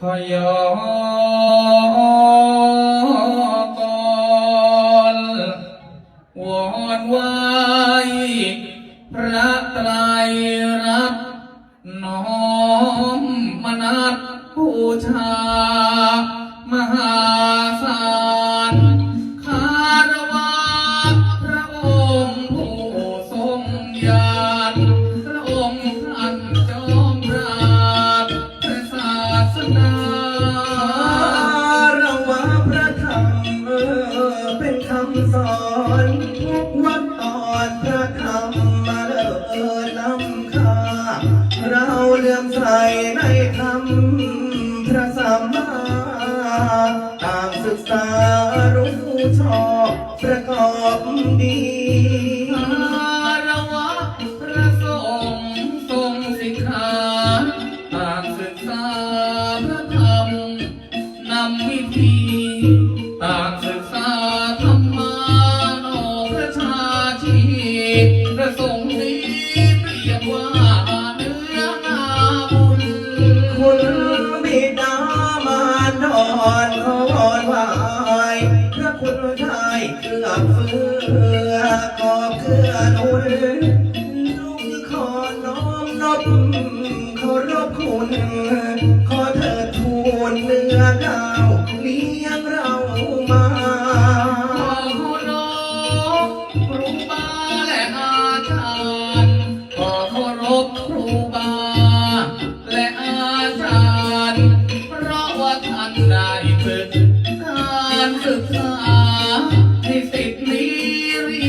ขยอกรวอนไหวพระไตรรัตน์น้อมมนัสบูชามหา พระสัมมาต่างศึกษารู้ชอบประกอบดีคารวะพระสงฆ์ทรงสิกขาต่างศึกษาพระธรรมนำวิธีต่าง พระคุณไทยเกือบเฟือกอบเกลือหนุนลุงขอน้อมนบขอรบคุณ ขอเธอทูลเนื้อดาวเลี้ย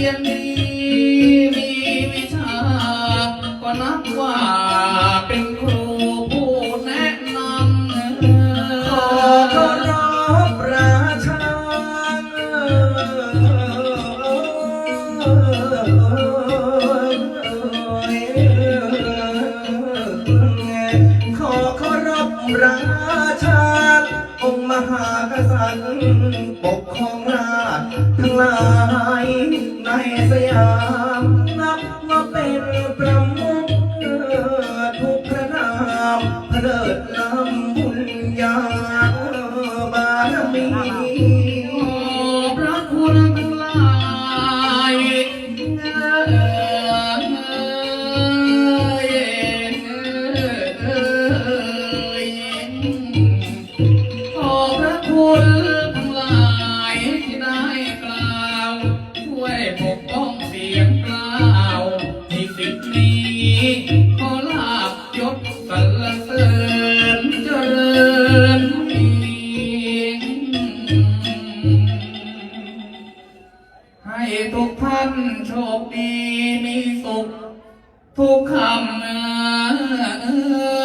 รียนดีมีวิชาก็นับว่าากษัตริย์ปกครองราชทั้งหลายในสยามนับว่าเป็นประมุขทุกพระนามพระเลิศล้ำบุญญาบารมีานโชคดีมีสุขทุกคำเออ